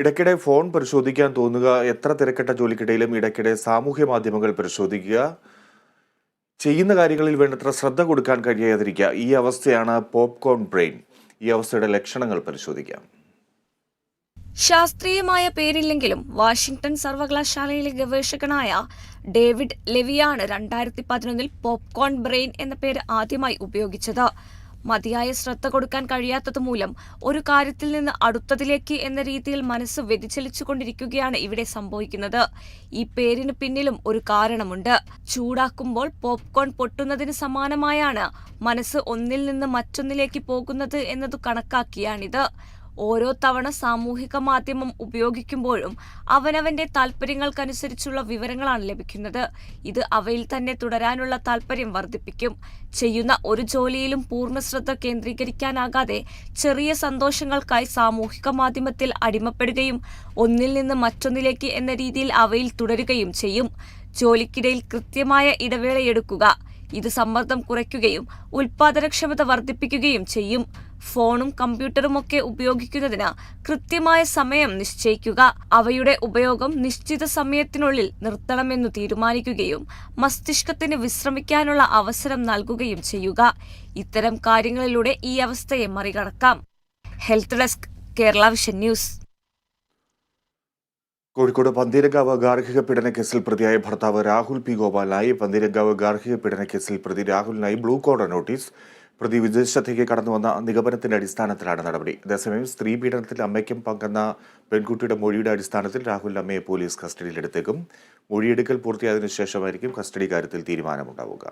ഇടയ്ക്കിടെ ഫോൺ പരിശോധിക്കാൻ തോന്നുക എത്ര തിരക്കിട്ട ജോലിക്കിടയിലും ഇടയ്ക്കിടെ സാമൂഹ്യ മാധ്യമങ്ങൾ പരിശോധിക്കുക ചെയ്യുന്ന കാര്യങ്ങളിൽ വേണ്ടത്ര ശ്രദ്ധ കൊടുക്കാൻ കഴിയാതിരിക്കുക. ഈ അവസ്ഥയാണ് പോപ്കോൺ ബ്രെയിൻ. ഈ അവസ്ഥയുടെ ലക്ഷണങ്ങൾ പരിശോധിക്കാം. ശാസ്ത്രീയമായ പേരില്ലെങ്കിലും വാഷിംഗ്ടൺ സർവകലാശാലയിലെ ഗവേഷകനായ ഡേവിഡ് ലെവിയാണ് രണ്ടായിരത്തി പതിനൊന്നിൽ പോപ്കോൺ ബ്രെയിൻ എന്ന പേര് ആദ്യമായി ഉപയോഗിച്ചത്. മതിയായ ശ്രദ്ധ കൊടുക്കാൻ കഴിയാത്തത് മൂലം ഒരു കാര്യത്തിൽ നിന്ന് അടുത്തതിലേക്ക് എന്ന രീതിയിൽ മനസ്സ് വ്യതിചലിച്ചുകൊണ്ടിരിക്കുകയാണ് ഇവിടെ സംഭവിക്കുന്നത്. ഈ പേരിന് പിന്നിലും ഒരു കാരണമുണ്ട്. ചൂടാക്കുമ്പോൾ പോപ്കോൺ പൊട്ടുന്നതിന് സമാനമായാണ് മനസ്സ് ഒന്നിൽ നിന്ന് മറ്റൊന്നിലേക്ക് പോകുന്നത് എന്നത് കണക്കാക്കിയാണിത്. ഓരോ തവണ സാമൂഹിക മാധ്യമം ഉപയോഗിക്കുമ്പോഴും അവനവന്റെ താല്പര്യങ്ങൾക്കനുസരിച്ചുള്ള വിവരങ്ങളാണ് ലഭിക്കുന്നത്. ഇത് അവയിൽ തന്നെ തുടരാനുള്ള താല്പര്യം വർദ്ധിപ്പിക്കും. ചെയ്യുന്ന ഒരു ജോലിയിലും പൂർണ ശ്രദ്ധ കേന്ദ്രീകരിക്കാനാകാതെ ചെറിയ സന്തോഷങ്ങൾക്കായി സാമൂഹിക മാധ്യമത്തിൽ അടിമപ്പെടുകയും ഒന്നിൽ നിന്ന് മറ്റൊന്നിലേക്ക് എന്ന രീതിയിൽ അവയിൽ തുടരുകയും ചെയ്യും. ജോലിക്കിടയിൽ കൃത്യമായ ഇടവേളയെടുക്കുക. ഇത് സമ്മർദ്ദം കുറയ്ക്കുകയും ഉൽപാദനക്ഷമത വർദ്ധിപ്പിക്കുകയും ചെയ്യും. ഫോണും കമ്പ്യൂട്ടറും ഒക്കെ ഉപയോഗിക്കുന്നതിന് കൃത്യമായ സമയം നിശ്ചയിക്കുക. അവയുടെ ഉപയോഗം നിശ്ചിത സമയത്തിനുള്ളിൽ നിർത്തണമെന്നു തീരുമാനിക്കുകയും മസ്തിഷ്കത്തിന് വിശ്രമിക്കാനുള്ള അവസരം നൽകുകയും ചെയ്യുക. ഇത്തരം കാര്യങ്ങളിലൂടെ ഈ അവസ്ഥയെ മറികടക്കാം. Health desk Kerala vision news. Kozhikode Pantheerankavu ഗാർഹിക പീഡന കേസിൽ പ്രതിയായ ഭർത്താവ് രാഹുൽ പി ഗോപാലിനായി പന്തീരങ്കാവ് ഗാർഹിക പീഡന കേസിൽ പ്രതി രാഹുലിനായി ബ്ലൂ കോഡ് നോട്ടീസ് പ്രതി വിദേശത്തേക്ക് കടന്നു വന്ന നിഗമനത്തിന്റെ അടിസ്ഥാനത്തിലാണ് നടപടി. അതേസമയം സ്ത്രീ പീഡനത്തിൽ അമ്മയ്ക്കും പങ്കെന്ന പെൺകുട്ടിയുടെ മൊഴിയുടെ അടിസ്ഥാനത്തിൽ രാഹുൽ അമ്മയെ പോലീസ് കസ്റ്റഡിയിലെടുത്തേക്കും. മൊഴിയെടുക്കൽ പൂർത്തിയായതിനു ശേഷമായിരിക്കും കസ്റ്റഡി കാര്യത്തിൽ തീരുമാനമുണ്ടാവുക.